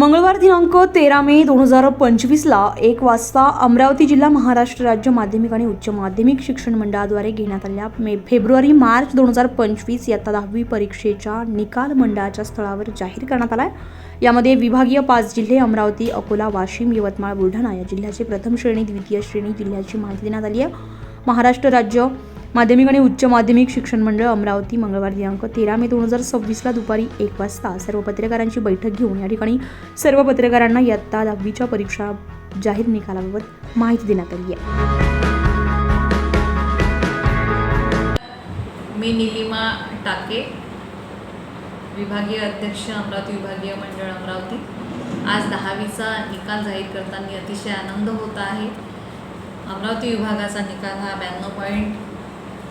मंगळवार दिनांक तेरा मे दोन हजार पंचवीसला एक वाजता अमरावती जिल्हा महाराष्ट्र राज्य माध्यमिक आणि उच्च माध्यमिक शिक्षण मंडळाद्वारे घेण्यात आलेल्या मे फेब्रुवारी मार्च दोन हजार पंचवीस इयत्ता दहावी परीक्षेच्या निकाल मंडळाच्या स्थळावर जाहीर करण्यात आला आहे यामध्ये विभागीय पाच जिल्हे अमरावती अकोला वाशिम यवतमाळ बुलढाणा या जिल्ह्याचे प्रथम श्रेणी द्वितीय श्रेणी जिल्ह्याची माहिती देण्यात आली आहे. महाराष्ट्र राज्य माध्यमिक आणि उच्च माध्यमिक शिक्षण मंडळ अमरावती मंगळवार दिनांक तेरा मे दोन हजार सव्वीसला दुपारी एक वाजता सर्व पत्रकारांची बैठक घेऊन या ठिकाणी सर्व पत्रकारांना इयत्ता दहावीच्या परीक्षा जाहीर निकालाबाबत माहिती देण्यात आली आहे. मी निलिमा टाके विभागीय अध्यक्ष अमरावती विभागीय मंडळ अमरावती. आज दहावीचा निकाल जाहीर करताना अतिशय आनंद होत आहे. अमरावती विभागाचा निकाल हा ब्याण्णव पॉईंट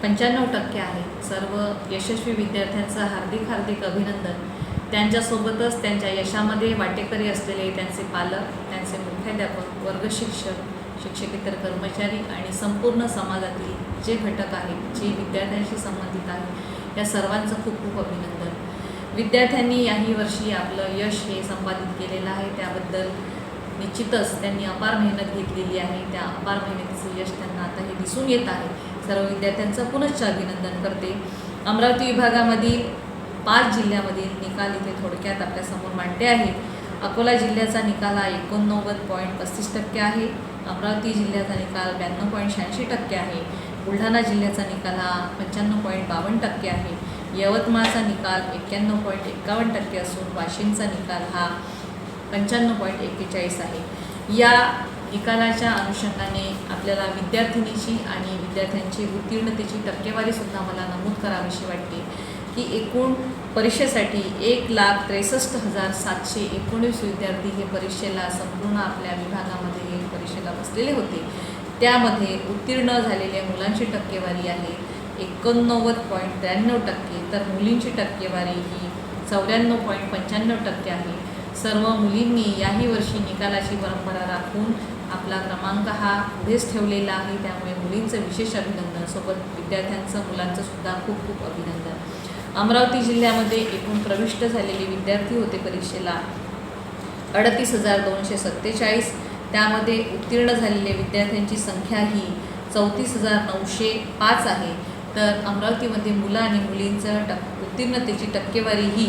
पंच्याण्णव टक्के आहे. सर्व यशस्वी विद्यार्थ्यांचं हार्दिक हार्दिक अभिनंदन. त्यांच्यासोबतच त्यांच्या यशामध्ये वाटेकरी असलेले त्यांचे पालक त्यांचे मुख्याध्यापक वर्गशिक्षक शिक्षकेतर कर्मचारी आणि संपूर्ण समाजातील जे घटक आहेत जे विद्यार्थ्यांशी संबंधित आहेत या सर्वांचं खूप खूप अभिनंदन. विद्यार्थ्यांनी याही वर्षी आपलं यश हे संपादित केलेलं आहे. त्याबद्दल निश्चितच त्यांनी अपार मेहनत घेतलेली आहे. त्या अपार मेहनतीचं यश त्यांना आता हे दिसून येत आहे. सर्व विद्यार्थ्यांचं पुनश्च अभिनंदन करते. अमरावती विभागामधील पाच जिल्ह्यामधील निकाल इथे थोडक्यात आपल्यासमोर मांडले आहेत. अकोला जिल्ह्याचा निकाल हा एकोणनव्वद पॉईंट पस्तीस टक्के आहे. अमरावती जिल्ह्याचा निकाल ब्याण्णव पॉईंट शहाऐंशी टक्के आहे. बुलढाणा जिल्ह्याचा निकाल हा पंच्याण्णव पॉईंट बावन्न टक्के आहे. यवतमाळचा निकाल एक्क्याण्णव पॉईंट एक्कावन्न टक्के असून वाशिमचा निकाल हा पंच्याण्णव पॉईंट एक्केचाळीस आहे. या निकालाच्या अनुषंगाने आपल्याला विद्यार्थिनीची आणि विद्यार्थ्यांची उत्तीर्णतेची टक्केवारीसुद्धा मला नमूद करावीशी वाटते की एकूण परीक्षेसाठी एक लाख त्रेसष्ट हजार सातशे एकोणीस विद्यार्थी हे परीक्षेला संपूर्ण आपल्या विभागामध्ये हे परीक्षेला बसलेले होते. त्यामध्ये उत्तीर्ण झालेल्या मुलांची टक्केवारी आहे एकोणनव्वद पॉईंट त्र्याण्णव टक्के तर मुलींची टक्केवारी ही चौऱ्याण्णव पॉईंट पंच्याण्णव टक्के आहे. सर्व मुलींनी याही वर्षी निकालाची परंपरा राखून आपला क्रमांक हा पुढेच ठेवलेला आहे. त्यामुळे मुलींचं विशेष अभिनंदन सोबत विद्यार्थ्यांचं मुलांचं सुद्धा खूप खूप अभिनंदन. अमरावती जिल्ह्यामध्ये एकूण प्रविष्ट झालेले विद्यार्थी होते परीक्षेला अडतीस हजार दोनशे सत्तेचाळीस. त्यामध्ये उत्तीर्ण झालेल्या विद्यार्थ्यांची संख्या ही चौतीस हजार नऊशे पाच आहे. तर अमरावतीमध्ये मुलं आणि मुलींचं टक उत्तीर्णतेची टक्केवारी ही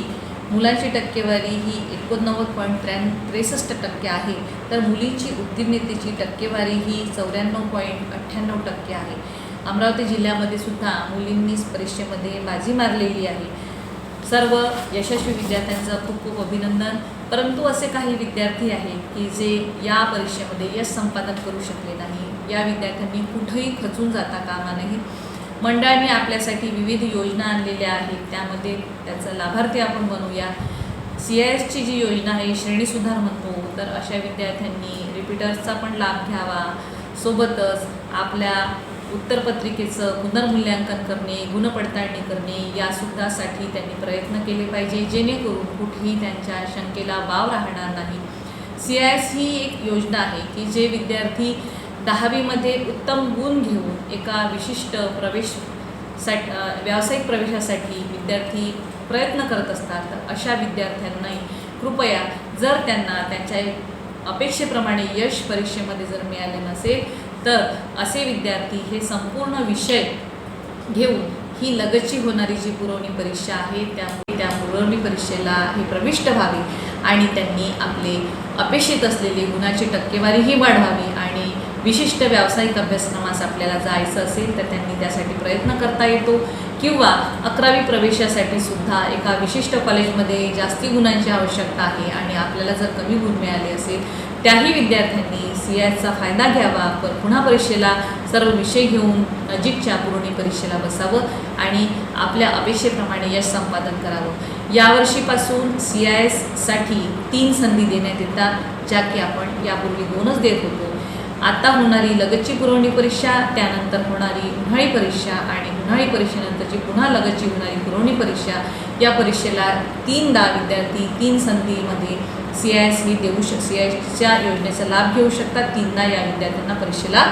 मुलांची टक्केवारी ही एकोणनव्वद पॉईंट त्र्याण् त्रेसष्ट टक्के आहे. तर मुलींची उत्तीर्णतेची टक्केवारी ही चौऱ्याण्णव पॉईंट अठ्ठ्याण्णव टक्के आहे. अमरावती जिल्ह्यामध्ये सुद्धा मुलींनीच परीक्षेमध्ये बाजी मारलेली आहे. सर्व यशस्वी विद्यार्थ्यांचं खूप खूप अभिनंदन. परंतु असे काही विद्यार्थी आहेत की जे या परीक्षेमध्ये यश संपादन करू शकले नाही. या विद्यार्थ्यांनी कुठंही खचून जाता कामा नये. मंडळाने आपल्यासाठी विविध योजना आणलेल्या आहेत. त्यामध्ये त्याचा लाभार्थी आपण बनवूया. सी आय एसची जी योजना आहे श्रेणी सुधार म्हणतो. तर अशा विद्यार्थ्यांनी रिपीटर्सचा पण लाभ घ्यावा. सोबतच आपल्या उत्तरपत्रिकेचं पुनर्मूल्यांकन करणे गुणपडताळणी करणे यासुद्धासाठी त्यांनी प्रयत्न केले पाहिजे. जेणेकरून कुठेही त्यांच्या शंकेला वाव राहणार नाही. सी आय एस ही एक योजना आहे की जे विद्यार्थी दहावीमध्ये उत्तम गुण घेऊन एका विशिष्ट प्रवेशसाठी व्यावसायिक प्रवेशासाठी विद्यार्थी प्रयत्न करत असतात तर अशा विद्यार्थ्यांनाही कृपया जर त्यांना त्यांच्या अपेक्षेप्रमाणे यश परीक्षेमध्ये जर मिळाले नसेल तर असे विद्यार्थी हे संपूर्ण विषय घेऊन ही लगतची होणारी जी पुरवणी परीक्षा आहे त्या त्या पुरवणी परीक्षेला हे प्रविष्ट व्हावे आणि त्यांनी आपले अपेक्षित असलेली गुणाची टक्केवारीही वाढवावी आणि विशिष्ट व्यावसायिक अभ्यासक्रमास आपल्याला जायचं असेल तर त्यांनी त्यासाठी प्रयत्न करता येतो. किंवा अकरावी प्रवेशासाठी सुद्धा एका विशिष्ट कॉलेजमध्ये जास्ती गुणांची आवश्यकता आहे आणि आपल्याला जर कमी गुण मिळाले असेल त्याही विद्यार्थ्यांनी सी एसचा फायदा घ्यावा. पर पुन्हा परीक्षेला सर्व विषय घेऊन नजीकच्या पुरवणी परीक्षेला बसावं आणि आपल्या अपेक्षेप्रमाणे यश संपादन करावं. यावर्षीपासून सी आय एससाठी तीन संधी देण्यात येतात ज्या की आपण यापूर्वी दोनच देत होतो. आता होणारी लगतची पुरवणी परीक्षा त्यानंतर होणारी उन्हाळी परीक्षा आणि उन्हाळी परीक्षेनंतरची पुन्हा लगतची होणारी पुरवणी परीक्षा या परीक्षेला तीनदा विद्यार्थी तीन संधीमध्ये सी आय एस ही देऊ शक सी आय एसच्या योजनेचा लाभ घेऊ शकतात. तीनदा या विद्यार्थ्यांना परीक्षेला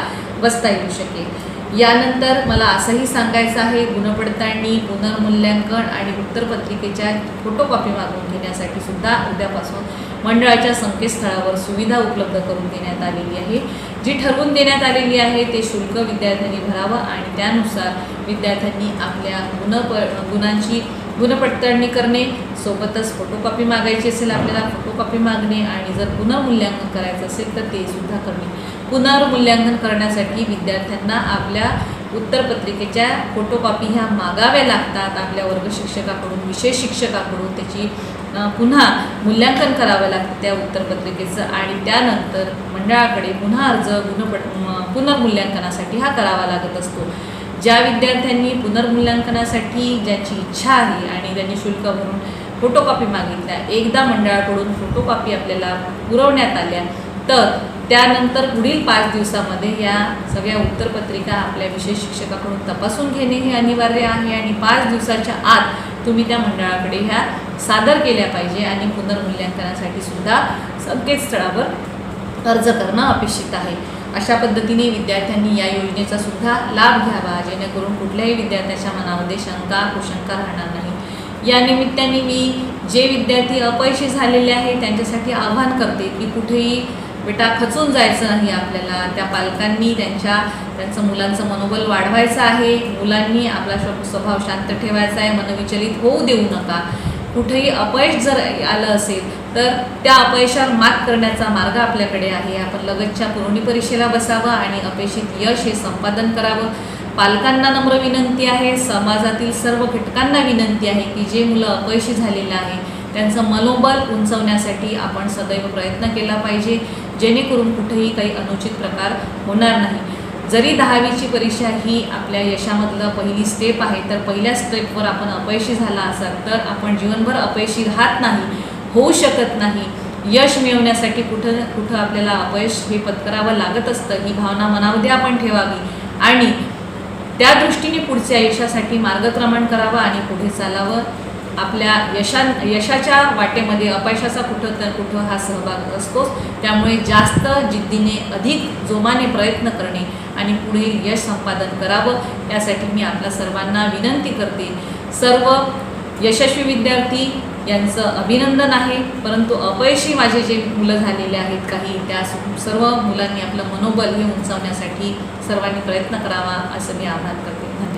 बसता येऊ शकेल. यानंतर मला असंही सांगायचं आहे गुणपडताळणी पुनर्मूल्यांकन आणि उत्तरपत्रिकेच्या फोटोकॉपी मागवून घेण्यासाठी सुद्धा उद्यापासून मंडळाच्या संकेतस्थळावर सुविधा उपलब्ध करून देण्यात आलेली आहे. जी ठरवून देण्यात आलेली आहे ते शुल्क विद्यार्थ्यांनी भरावं आणि त्यानुसार विद्यार्थ्यांनी आपल्या गुणप गुणांची गुणपडताळणी करणे सोबतच फोटोकॉपी मागायची असेल आपल्याला फोटोकॉपी मागणे आणि जर पुनर्मूल्यांकन करायचं असेल तर ते सुद्धा करणे. पुनर्मूल्यांकन करण्यासाठी विद्यार्थ्यांना आपल्या उत्तरपत्रिकेच्या फोटोकॉपी ह्या मागाव्या लागतात. आपल्या वर्ग शिक्षकाकडून विषय शिक्षकाकडून त्याची पुन्हा मूल्यांकन करावं लागतं त्या उत्तरपत्रिकेचं आणि त्यानंतर मंडळाकडे पुन्हा अर्ज पुनर्पट पुनर्मूल्यांकनासाठी हा करावा लागत असतो. ज्या विद्यार्थ्यांनी पुनर्मूल्यांकनासाठी ज्यांची इच्छा आहे आणि त्यांनी शुल्क भरून फोटोकॉपी मागितल्या एकदा मंडळाकडून फोटोकॉपी आपल्याला पुरवण्यात आल्या तर त्यानंतर पुढील पाच दिवसामध्ये या सगळ्या उत्तरपत्रिका आपल्या विशेष शिक्षकाकडून तपासून घेणे हे अनिवार्य आहे आणि पाच दिवसाच्या आत तुम्ही त्या मंडळाकडे ह्या सादर केल्या पाहिजे आणि पुनर्मूल्यांकनासाठी सुद्धा संकेतस्थळावर अर्ज करणं अपेक्षित आहे. अशा पद्धतीने विद्यार्थ्यांनी या योजनेचा सुद्धा लाभ घ्यावा जेणेकरून कुठल्याही विद्यार्थ्याच्या मनामध्ये शंका कुशंका राहणार नाही. या निमित्ताने मी जे विद्यार्थी अपयशी झालेले आहेत त्यांच्यासाठी आव्हान करते की कुठेही बेटा खचून जायचं नाही आपल्याला. त्या पालकांनी त्यांच्या त्यांचं मुलांचं मनोबल वाढवायचं आहे. मुलांनी आपला स्व- स्वभाव शांत ठेवायचा आहे. मनविचलित होऊ देऊ नका. कुठेही अपयश जर आलं असेल तर त्या अपयशावर मात करण्याचा मार्ग आपल्याकडे आहे. आपण लगतच्या पुरवणी परीक्षेला बसावं आणि अपेक्षित यश हे संपादन करावं. पालकांना नम्र विनंती आहे. समाजातील सर्व घटकांना विनंती आहे की जे मुलं अपयशी झालेलं आहे त्यांचं मनोबल उंचवण्यासाठी आपण सदैव प्रयत्न केला पाहिजे. जेणेकरून कुठेही काही अनुचित प्रकार होणार नाही. जरी दहावीची परीक्षा ही आपल्या यशामधलं पहिली स्टेप आहे तर पहिल्या स्टेपवर आपण अपयशी झाला असाल तर आपण जीवनभर अपयशी राहत नाही होऊ शकत नाही. यश मिळवण्यासाठी कुठं कुठं आपल्याला अपयश हे पत्करावं लागत असतं ही भावना मनामध्ये आपण ठेवावी. आणि त्या दृष्टीने पुढच्या यशासाठी मार्गक्रमण करावं आणि पुढे चालावं. आपल्या यशा यशाच्या वाटेमध्ये अपयशाचा कुठं तर कुठं हा सहभाग असतोच त्यामुळे जास्त जिद्दीने अधिक जोमाने प्रयत्न करणे आणि पुढे यश संपादन करावं यासाठी मी आपल्या सर्वांना विनंती करते. सर्व यशस्वी विद्यार्थी यांचं अभिनंदन आहे परंतु अपयशी माझे जे मुलं झालेले आहेत काही त्या सर्व मुलांनी आपलं मनोबल हे उंचावण्यासाठी सर्वांनी प्रयत्न करावा असं मी आवाहन करते. धन्यवाद.